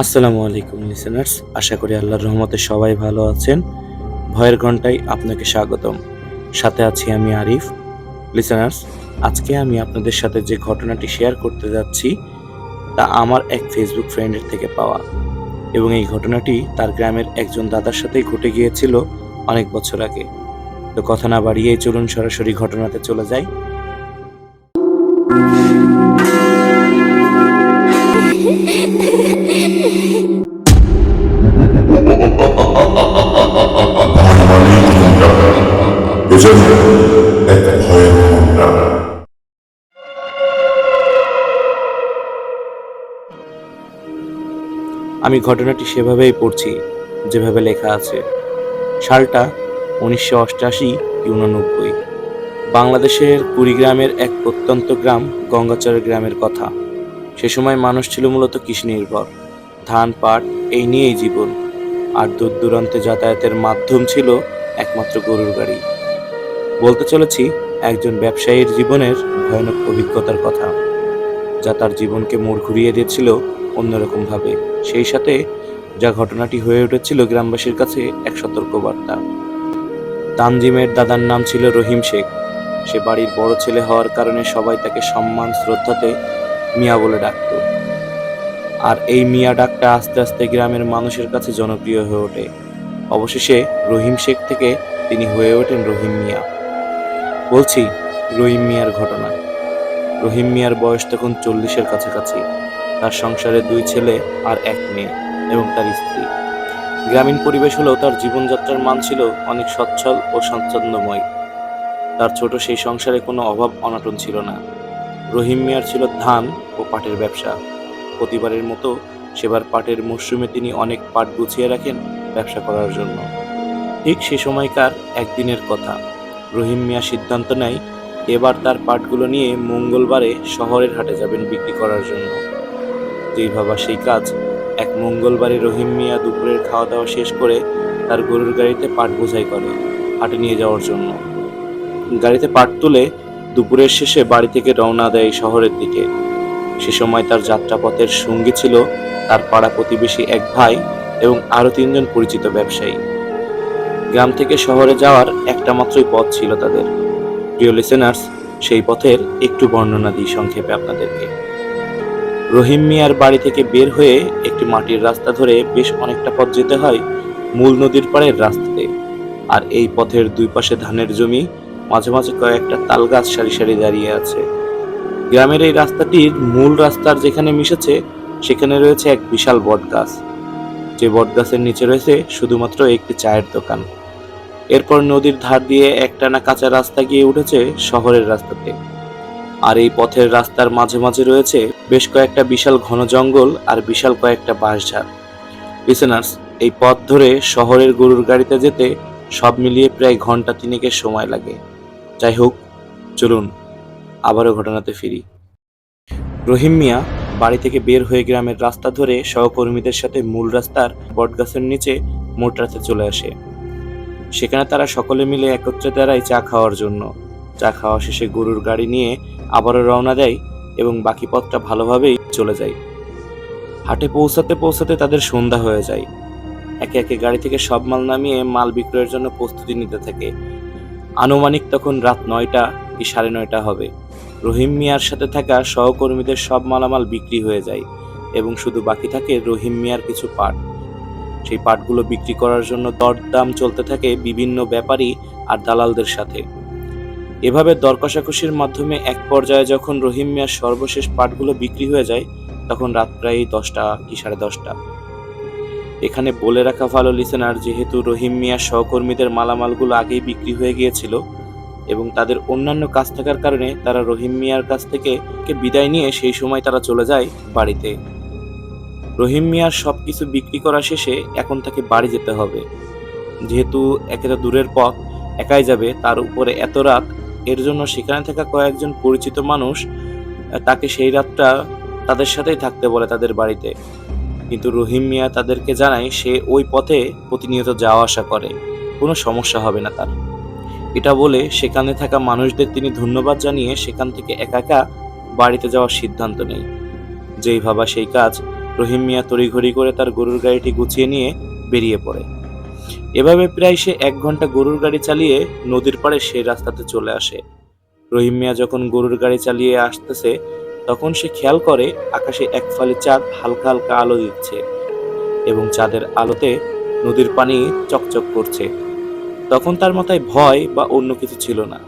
আসসালামু আলাইকুম লিসেনার্স আশা করি আল্লাহর রহমতে সবাই ভালো আছেন। ভয়ের ঘন্টায় আপনাকে স্বাগতম। সাথে আছি আমি আরিফ। লিসেনার্স আজকে আমি আপনাদের সাথে যে ঘটনাটি শেয়ার করতে যাচ্ছি, তা আমার এক ফেসবুক ফ্রেন্ডের থেকে পাওয়া। এবং এই ঘটনাটি তার গ্রামের একজন দাদার সাথেই ঘটে গিয়েছিল অনেক বছর আগে। তো কথা না বাড়িয়েই চলুন সরাসরি ঘটনাতে চলে যাই। আমি ঘটনাটি সেভাবেই পড়ছি, যেভাবে লেখা আছে। সালটা উনিশশো অষ্টাশি কি উননব্বই বাংলাদেশের কুড়িগ্রামের এক প্রত্যন্ত গ্রাম গঙ্গাচর গ্রামের কথা। সে সময় মানুষ ছিল মূলত কৃষি নির্ভর ধান, পাট, এই নিয়েই জীবন। আর দূর দূরান্তে যাতায়াতের মাধ্যম ছিল একমাত্র গরুর গাড়ি। বলতে চলেছি, একজন ব্যবসায়ীর জীবনের ভয়ানক অভিজ্ঞতার কথা, যা তার জীবনকে মোড় ঘুরিয়ে দিয়েছিল অন্যরকমভাবে। সেই সাথে যা ঘটনাটি হয়ে উঠেছিল গ্রামবাসীর কাছে এক সতর্কবার্তা। তানজিমের দাদার নাম ছিল রহিম শেখ। সে বাড়ির বড় ছেলে হওয়ার কারণে সবাই তাকে সম্মান, শ্রদ্ধাতে মিয়া বলে ডাকত। আর এই মিয়া ডাকটা আস্তে আস্তে গ্রামের মানুষের কাছে জনপ্রিয় হয়ে ওঠে। অবশেষে রহিম শেখ থেকে তিনি হয়ে ওঠেন রহিম মিয়া। বলছি, রহিম মিয়ার ঘটনা। রহিম মিয়ার বয়স তখন চল্লিশের কাছাকাছি। তার সংসারে দুই ছেলে আর এক মেয়ে এবং তার স্ত্রী। গ্রামীণ পরিবেশ হলেও তার জীবনযাত্রার মান ছিল অনেক সচ্ছল ও স্বাচ্ছন্দ্যময়। তার ছোট সেই সংসারে কোনো অভাব অনটন ছিল না। রহিম মিয়ার ছিল ধান ও পাটের ব্যবসা। প্রতিবারের মতো সেবার পাটের মরশুমে তিনি অনেক পাট গুছিয়ে রাখেন ব্যবসা করার জন্য। ঠিক সে সময়কার একদিনের কথা। রহিম মিয়া সিদ্ধান্ত নেয়, এবার তার পাটগুলো নিয়ে মঙ্গলবারে শহরের হাটে যাবেন বিক্রি করার জন্য। যেই ভাবা সেই কাজ, এক মঙ্গলবারে রহিম মিয়া দুপুরের খাওয়া দাওয়া শেষ করে তার গরুর গাড়িতে পাট বোঝাই করে হাটে নিয়ে যাওয়ার জন্য। গাড়িতে পাট তুলে দুপুরের শেষে বাড়ি থেকে রওনা দেয় শহরের দিকে। সে সময় তার যাত্রাপথের সঙ্গী ছিল তার পাড়া প্রতিবেশী এক ভাই এবং আরও তিনজন পরিচিত ব্যবসায়ী। গ্রাম থেকে শহরে যাওয়ার একটা মাত্রই পথ ছিল তাদের। প্রিয় লিসেনার্স সেই পথের একটু বর্ণনা দিই সংক্ষেপে আপনাদেরকে। রহিম মিয়ার বাড়ি থেকে বের হয়ে একটি মাটির রাস্তা ধরে বেশ অনেকটা পথ যেতে হয় মূল নদীর পাড়ের রাস্তাতে। আর এই পথের দুই পাশে ধানের জমি, মাঝে মাঝে কয়েকটা তাল গাছ সারি সারি দাঁড়িয়ে আছে। গ্রামের এই রাস্তাটির মূল রাস্তার যেখানে মিশেছে, সেখানে রয়েছে এক বিশাল বট গাছ যে বট গাছের নিচে রয়েছে শুধুমাত্র একটি চায়ের দোকান। এরপর নদীর ধার দিয়ে একটানা কাঁচা রাস্তা গিয়ে উঠেছে শহরের রাস্তাতে। আর এই পথের রাস্তার মাঝে মাঝে রয়েছে বেশ কয়েকটা বিশাল ঘন জঙ্গল আর বিশাল কয়েকটা বাঁশঝাড়। লিসেনার্স, এই পথ ধরে শহরের গরুর গাড়িতে যেতে সব মিলিয়ে প্রায় ঘণ্টা তিনেকের সময় লাগে। যাই হোক, চলুন আবারও ঘটনাতে ফিরি। রহিম মিয়া বাড়ি থেকে বের হয়ে গ্রামের রাস্তা ধরে সহকর্মীদের সাথে মূল রাস্তার বটগাছের নিচে মোটরাতে চলে আসে। সেখানে তারা সকলে মিলে একত্রে দাঁড়ায় চা খাওয়ার জন্য। চা খাওয়া শেষে গরুর গাড়ি নিয়ে আবারও রওনা দেয় এবং বাকি পথটা ভালোভাবেই চলে যায়। হাটে পৌঁছাতে পৌঁছাতে তাদের সন্ধ্যা হয়ে যায়। একে একে গাড়ি থেকে সব মাল নামিয়ে মাল বিক্রয়ের জন্য প্রস্তুতি নিতে থাকে। আনুমানিক তখন রাত নয়টা কি সাড়ে নয়টা হবে। রহিম মিয়ার সাথে থাকা সহকর্মীদের সব মালামাল বিক্রি হয়ে যায় এবং শুধু বাকি থাকে রহিম মিয়ার কিছু পাট। সেই পাটগুলো বিক্রি করার জন্য দরদাম চলতে থাকে বিভিন্ন ব্যাপারী আর দালালদের সাথে। এভাবে দর কষাকষির মাধ্যমে এক পর্যায়ে যখন রহিম মিয়ার সর্বশেষ পাটগুলো বিক্রি হয়ে যায়, তখন রাত প্রায় দশটা কি সাড়ে দশটা। এখানে বলে রাখা ভালো লিসেনার যেহেতু রহিম মিয়ার সহকর্মীদের মালামালগুলো আগেই বিক্রি হয়ে গিয়েছিল এবং তাদের অন্যান্য কাজ থাকার কারণে তারা রহিম মিয়ার কাছ থেকে বিদায় নিয়ে সেই সময় তারা চলে যায় বাড়িতে। রহিম মিয়ার সব কিছু বিক্রি করা শেষে এখন তাকে বাড়ি যেতে হবে। যেহেতু একেটা দূরের পথ, একাই যাবে, তার উপরে এত রাত, এর জন্য সেখানে থাকা কয়েকজন পরিচিত মানুষ তাকে সেই রাতটা তাদের সাথেই থাকতে বলে তাদের বাড়িতে। কিন্তু রহিম মিয়া তাদেরকে জানায়, সে ওই পথে প্রতিনিয়ত যাওয়া আসা করে। কোনো সমস্যা হবে না তার। এটা বলে সেখানে থাকা মানুষদের তিনি ধন্যবাদ জানিয়ে সেখান থেকে একা একা বাড়িতে যাওয়ার সিদ্ধান্ত নেয়। যেই ভাবা সেই কাজ রহিম মিয়া তড়িঘড়ি করে তার গরুর গাড়িটি গুছিয়ে নিয়ে বেরিয়ে পড়ে। এভাবে প্রায় সে এক ঘণ্টা গরুর গাড়ি চালিয়ে নদীর পাড়ে সেই রাস্তাতে চলে আসে। রহিম মিয়া যখন গরুর গাড়ি চালিয়ে আসতেছে, তখন সে খেয়াল করে আকাশে এক ফালি চাঁদ হালকা হালকা আলো দিচ্ছে এবং চাঁদের আলোতে নদীর পানি চকচক করছে। তখন তার মাথায় ভয় বা অন্য কিছু ছিল না।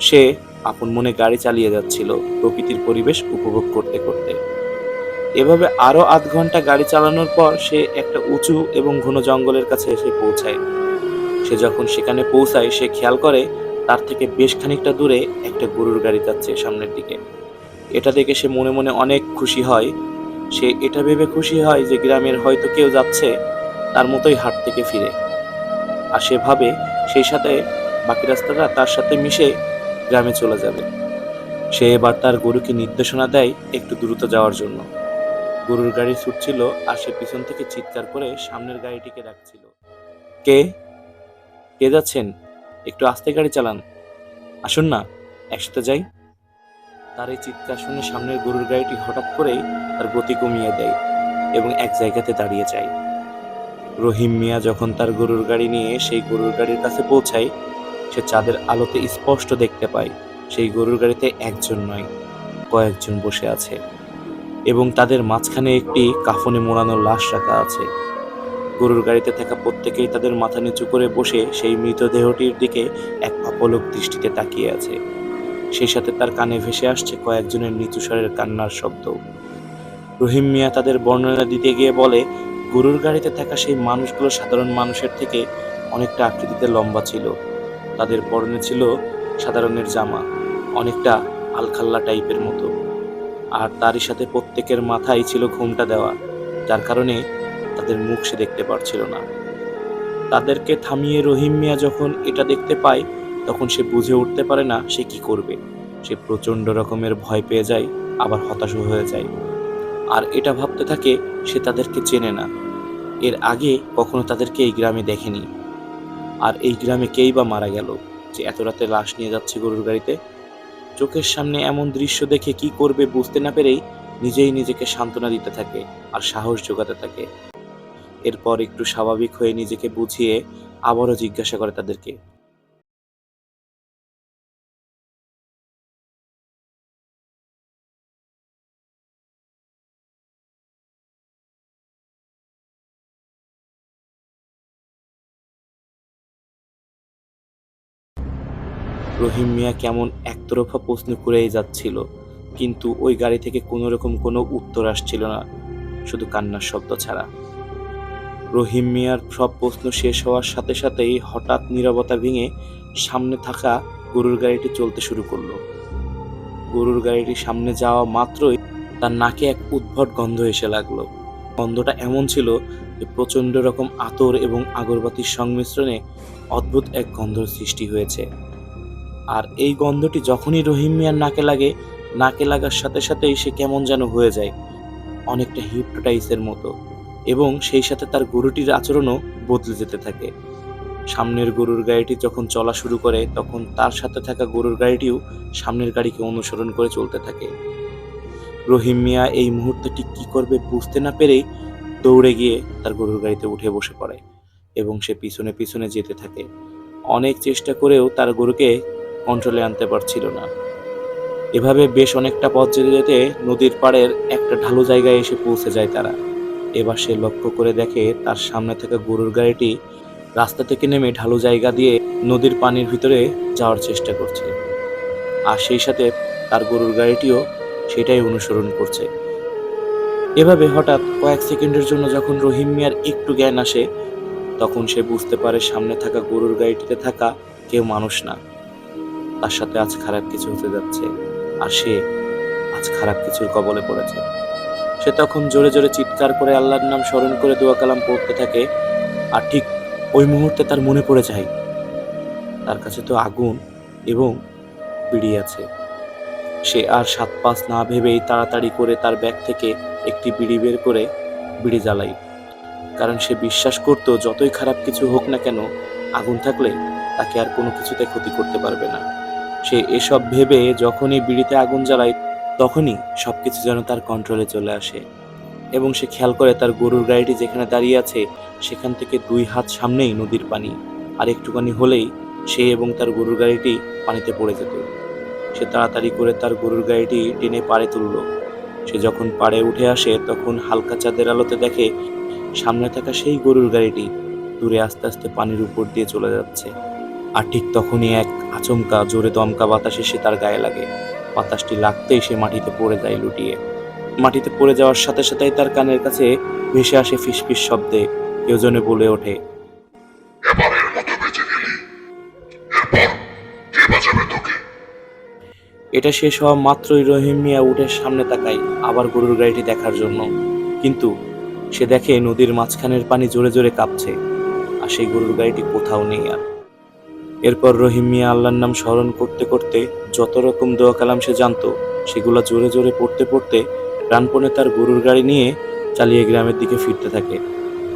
সে আপন মনে গাড়ি চালিয়ে যাচ্ছিল প্রকৃতির পরিবেশ উপভোগ করতে করতে। এভাবে আরও আধ ঘণ্টা গাড়ি চালানোর পর সে একটা উঁচু এবং ঘন জঙ্গলের কাছে এসে পৌঁছায়। সে যখন সেখানে পৌঁছায়, সে খেয়াল করে তার থেকে বেশ খানিকটা দূরে একটা গরুর গাড়ি যাচ্ছে সামনের দিকে। এটা দেখে সে মনে মনে অনেক খুশি হয়। সে এটা ভেবে খুশি হয় যে গ্রামের হয়তো কেউ যাচ্ছে তার মতোই হাট থেকে ফিরে। আর সে ভাবে সেই সাথে বাকি রাস্তাটা তার সাথে মিশে গ্রামে চলে যাবে। সে এবার তার গরুকে নির্দেশনা দেয় একটু দ্রুত যাওয়ার জন্য। গরুর গাড়ি ছুটছিল আর সে পিছন থেকে চিৎকার করে সামনের গাড়িটিকে ডাকছিল। কে? কে যাচ্ছেন? একটু আস্তে গাড়ি চালান। আসুন না, একসাথে যাই। তার এই চিৎকার শুনে সামনের গরুর গাড়িটি হঠাৎ করেই তার গতি কমিয়ে দেয় এবং এক জায়গাতে দাঁড়িয়ে যায়। রহিম মিয়া যখন তার গরুর গাড়ি নিয়ে সেই গরুর গাড়ির কাছে পৌঁছায়, সে চাঁদের আলোতে স্পষ্ট দেখতে পায় সেই গরুর গাড়িতে একজন নয়, কয়েকজন বসে আছে এবং তাদের মাঝখানে একটি কাফনে মোড়ানো লাশ রাখা আছে। গরুর গাড়িতে থাকা প্রত্যেকেই তাদের মাথা নিচু করে বসে সেই মৃতদেহটির দিকে এক অপলক দৃষ্টিতে তাকিয়ে আছে। সেই সাথে তার কানে ভেসে আসছে কয়েকজনের নিচু স্বরের কান্নার শব্দ। রহিম মিয়া তাদের বর্ণনা দিতে গিয়ে বলে গরুর গাড়িতে থাকা সেই মানুষগুলো সাধারণ মানুষের থেকে অনেকটা আকৃতিতে লম্বা ছিল। তাদের পরনে ছিল সাধারণের জামা, অনেকটা আলখাল্লা টাইপের মতো। আর তারই সাথে প্রত্যেকের মাথায় ছিল ঘুমটা দেওয়া, যার কারণে তাদের মুখ সে দেখতে পারছিল না। তাদেরকে থামিয়ে রহিম মিয়া যখন এটা দেখতে পায়, তখন সে বুঝে উঠতে পারে না সে কি করবে। সে প্রচণ্ড রকমের ভয় পেয়ে যায়, আবার হতাশ হয়ে যায়। আর এটা ভাবতে থাকে সে তাদেরকে চেনে না। এর আগে কখনো তাদেরকে এই গ্রামে দেখেনি। আর এই গ্রামে কেই বা মারা গেল যে এত রাতে লাশ নিয়ে যাচ্ছে গরুর গাড়িতে? চোখের সামনে এমন দৃশ্য দেখে কি করবে বুঝতে না পেরেই নিজেই নিজেকে সান্ত্বনা দিতে থাকে আর সাহস যোগাতে থাকে। এরপর একটু স্বাভাবিক হয়ে নিজেকে বুঝিয়ে আবারও জিজ্ঞাসা করে তাদেরকে রহিম মিয়া কেমন একতরফা প্রশ্ন করেই যাচ্ছিল, কিন্তু ওই গাড়ি থেকে কোনো রকম কোনো উত্তর আসছিল না, শুধু কান্নার শব্দ ছাড়া। রহিম মিয়ার সব প্রশ্ন শেষ হওয়ার সাথে সাথেই হঠাৎ নীরবতা ভেঙে সামনে থাকা গরুর গাড়িটি চলতে শুরু করল। গরুর গাড়িটি সামনে যাওয়া মাত্রই তার নাকে এক উদ্ভট গন্ধ এসে লাগল। গন্ধটা এমন ছিল যে প্রচণ্ড রকম আতর এবং আগরবাতির সংমিশ্রণে অদ্ভুত এক গন্ধর সৃষ্টি হয়েছে। আর এই গন্ধটি যখনই রহিম মিয়ার নাকে লাগে, নাকে লাগার সাথে সাথেই সে কেমন যেন হয়ে যায়, অনেকটা হিপটোটাইসের মতো। এবং সেই সাথে তার গরুটির আচরণও বদলে যেতে থাকে। সামনের গরুর গাড়িটি যখন চলা শুরু করে, তখন তার সাথে থাকা গরুর গাড়িটিও সামনের গাড়িকে অনুসরণ করে চলতে থাকে। রহিম মিয়া এই মুহূর্তে ঠিক কী করবে বুঝতে না পেরেই দৌড়ে গিয়ে তার গরুর গাড়িতে উঠে বসে পড়ে এবং সে পিছনে পিছনে যেতে থাকে। অনেক চেষ্টা করেও তার গরুকে কন্ট্রোলে আনতে পারছিল না। এভাবে বেশ অনেকটা পথ যেতে যেতে নদীর পাড়ের একটা ঢালু জায়গায় এসে পৌঁছে যায় তারা। এবার সে লক্ষ্য করে দেখে তার সামনে থাকা গরুর গাড়িটি রাস্তা থেকে নেমে ঢালু জায়গা দিয়ে নদীর পানির ভিতরে যাওয়ার চেষ্টা করছে। আর সেই সাথে তার গরুর গাড়িটিও সেটাই অনুসরণ করছে। এভাবে হঠাৎ কয়েক সেকেন্ডের জন্য যখন রহিম মিয়ার একটু জ্ঞান আসে, তখন সে বুঝতে পারে সামনে থাকা গরুর গাড়িটিতে থাকা কেউ মানুষ না। তার সাথে আজ খারাপ কিছু হতে যাচ্ছে, আর সে আজ খারাপ কিছুর কবলে পড়েছে। সে তখন জোরে জোরে চিৎকার করে আল্লাহর নাম স্মরণ করে দোয়া কালাম পড়তে থাকে, আর ঠিক ওই মুহূর্তে তার মনে পড়ে যায়, তার কাছে তো আগুন এবং বিড়ি আছে। সে আর সাত পাঁচ না ভেবেই তাড়াতাড়ি করে তার ব্যাগ থেকে একটি বিড়ি বের করে বিড়ি জ্বালাই। কারণ সে বিশ্বাস করতো, যতই খারাপ কিছু হোক না কেন, আগুন থাকলে তাকে আর কোনো কিছুতে ক্ষতি করতে পারবে না। সে এসব ভেবে যখনই বিড়িতে আগুন জ্বালায়, তখনই সবকিছু যেন তার কন্ট্রোলে চলে আসে এবং সে খেয়াল করে তার গরুর গাড়িটি যেখানে দাঁড়িয়ে আছে, সেখান থেকে দুই হাত সামনেই নদীর পানি আর একটুখানি হলেই সে এবং তার গরুর গাড়িটি পানিতে পড়ে যেত। সে তাড়াতাড়ি করে তার গরুর গাড়িটি টেনে পাড়ে তুলল। সে যখন পাড়ে উঠে আসে, তখন হালকা চাঁদের আলোতে দেখে সামনে থাকা সেই গরুর গাড়িটি দূরে আস্তে আস্তে পানির উপর দিয়ে চলে যাচ্ছে। আর ঠিক তখনই এক আচমকা জোরে দমকা বাতাস এসে তার গায়ে লাগে। বাতাসটি লাগতেই সে মাটিতে পড়ে যায় লুটিয়ে। মাটিতে পড়ে যাওয়ার সাথে সাথেই তার কানের কাছে ভেসে আসে ফিসফিস শব্দে। কেউ জনে বলে ওঠে এটা শেষ হওয়া মাত্রই রহিম মিয়া উঠে সামনে তাকায় আবার গরুর গাড়িটি দেখার জন্য। কিন্তু সে দেখে নদীর মাঝখানের পানি জোরে জোরে কাঁপছে আর সেই গরুর গাড়িটি কোথাও নেই আর। এরপর রহিম মিয়া আল্লাহর নাম স্মরণ করতে করতে যত রকম দোয়া কালাম সে জানতো, সেগুলো জোরে জোরে পড়তে পড়তে প্রাণপণে তার গরুর গাড়ি নিয়ে চালিয়ে গ্রামের দিকে ফিরতে থাকে।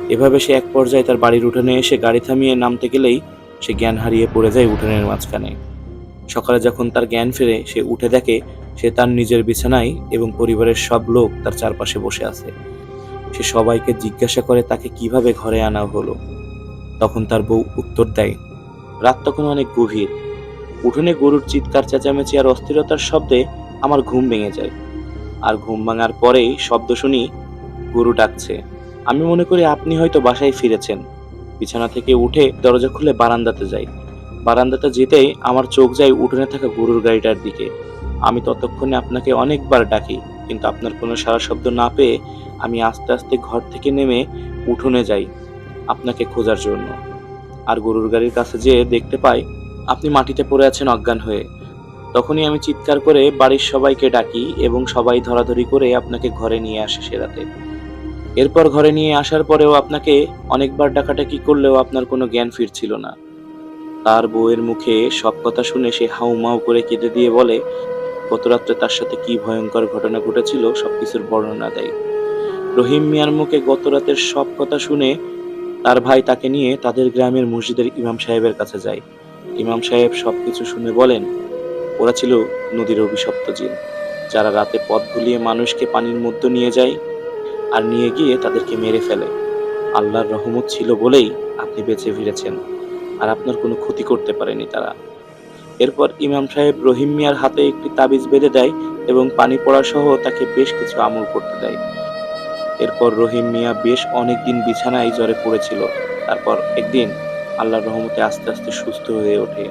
এভাবে সে এক পর্যায়ে তার বাড়ির উঠোনে এসে গাড়ি থামিয়ে নামতে গেলেই সে জ্ঞান হারিয়ে পড়ে যায় উঠানের মাঝখানে। সকালে যখন তার জ্ঞান ফেরে, সে উঠে দেখে সে তার নিজের বিছানায় এবং পরিবারের সব লোক তার চারপাশে বসে আছে। সে সবাইকে জিজ্ঞাসা করে তাকে কীভাবে ঘরে আনা হলো। তখন তার বউ উত্তর দেয় রাত তখন অনেক গভীর। উঠোনে গরুর চিৎকার, চেঁচামেচি আর অস্থিরতার শব্দে আমার ঘুম ভেঙে যায়। আর ঘুম ভাঙার পরেই শব্দ শুনি, গরু ডাকছে। আমি মনে করি আপনি হয়তো বাসায় ফিরেছেন। বিছানা থেকে উঠে দরজা খুলে বারান্দাতে যাই। বারান্দাতে যেতেই আমার চোখ যায় উঠোনে থাকা গরুর গাড়িটার দিকে। আমি ততক্ষণে আপনাকে অনেকবার ডাকি, কিন্তু আপনার কোনো সারা শব্দ না পেয়ে আমি আস্তে আস্তে ঘর থেকে নেমে উঠোনে যাই, আপনাকে খোঁজার জন্য। আর গরুর গাড়ির কাছে যেয়ে দেখতে পাই, আপনি মাটিতে পড়ে আছেন অজ্ঞান হয়ে। তখনই আমি চিৎকার করে বাড়ির সবাইকে ডাকি এবং সবাই ধরাধরি করে আপনাকে ঘরে নিয়ে আসে সে রাতে। এরপর ঘরে নিয়ে আসার পরেও আপনাকে অনেকবার ডাকাটাকি করলেও আপনার কোনো জ্ঞান ফিরছিল না। তার বউয়ের মুখে সব কথা শুনে সে হাউমাউ করে কেঁদে দিয়ে বলে গত রাত্রে তার সাথে কি ভয়ঙ্কর ঘটনা ঘটেছিল সবকিছুর বর্ণনা দেয়। রহিম মিয়ার মুখে গত রাতের সব কথা শুনে তার ভাই তাকে নিয়ে তাদের গ্রামের মসজিদের ইমাম সাহেবের কাছে যায়। ইমাম সাহেব সব কিছু শুনে বলেন, ওরা ছিল নদীর অভিশপ্ত জিন। যারা রাতে পথ ভুলিয়ে মানুষকে পানির মধ্যে নিয়ে যায় আর নিয়ে গিয়ে তাদেরকে মেরে ফেলে। আল্লাহর রহমত ছিল বলেই আপনি বেঁচে ফিরেছেন, আর আপনার কোনো ক্ষতি করতে পারেনি তারা। এরপর ইমাম সাহেব রহিম মিয়ার হাতে একটি তাবিজ বেঁধে দেয় এবং পানি পড়া সহ তাকে বেশ কিছু আমল করতে দেয়। এরপর রহিম মিয়া বেশ অনেকদিন বিছানায় জ্বরে পড়েছিল। তারপর একদিন আল্লাহর রহমতে আস্তে আস্তে সুস্থ হয়ে ওঠে।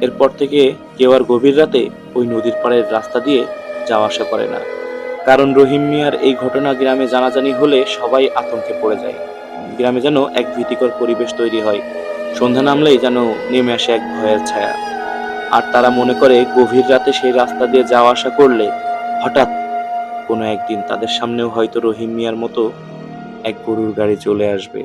এরপর থেকে কেউ আর গভীর রাতে ওই নদীর পাড়ের রাস্তা দিয়ে যাওয়া আসা করে না। কারণ রহিম মিয়ার এই ঘটনা গ্রামে জানাজানি হলে সবাই আতঙ্কে পড়ে যায়। গ্রামে যেন এক ভীতিকর পরিবেশ তৈরি হয়। সন্ধ্যা নামলেই যেন নেমে আসে এক ভয়ের ছায়া। আর তারা মনে করে গভীর রাতে সেই রাস্তা দিয়ে যাওয়া আসা করলে হঠাৎ কোনো একদিন তাদের সামনেও হয়তো রহিম মিয়ার মতো এক গরুর গাড়ি চলে আসবে।